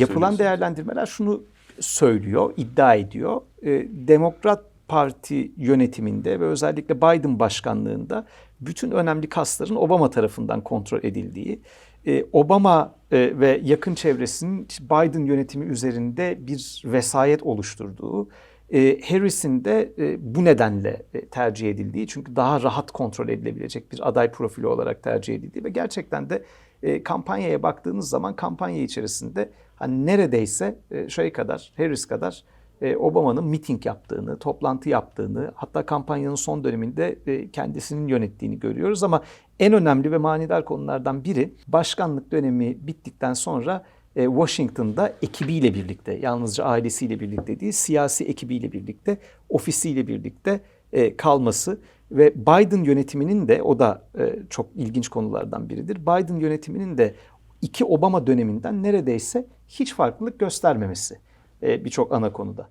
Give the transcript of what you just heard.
yapılan değerlendirmeler şunu söylüyor, iddia ediyor. E, Demokrat Parti yönetiminde ve özellikle Biden başkanlığında bütün önemli kasların Obama tarafından kontrol edildiği, e, Obama e, ve yakın çevresinin Biden yönetimi üzerinde bir vesayet oluşturduğu, e, Harris'in de e, bu nedenle e, tercih edildiği çünkü daha rahat kontrol edilebilecek bir aday profili olarak tercih edildiği ve gerçekten de e, kampanyaya baktığınız zaman kampanya içerisinde hani neredeyse e, şey kadar Harris kadar e, Obama'nın miting yaptığını, toplantı yaptığını, hatta kampanyanın son döneminde e, kendisinin yönettiğini görüyoruz. Ama en önemli ve manidar konulardan biri başkanlık dönemi bittikten sonra Washington'da ekibiyle birlikte, yalnızca ailesiyle birlikte değil, siyasi ekibiyle birlikte, ofisiyle birlikte e, kalması ve Biden yönetiminin de o da e, çok ilginç konulardan biridir. Biden yönetiminin de iki Obama döneminden neredeyse hiç farklılık göstermemesi e, birçok ana konuda.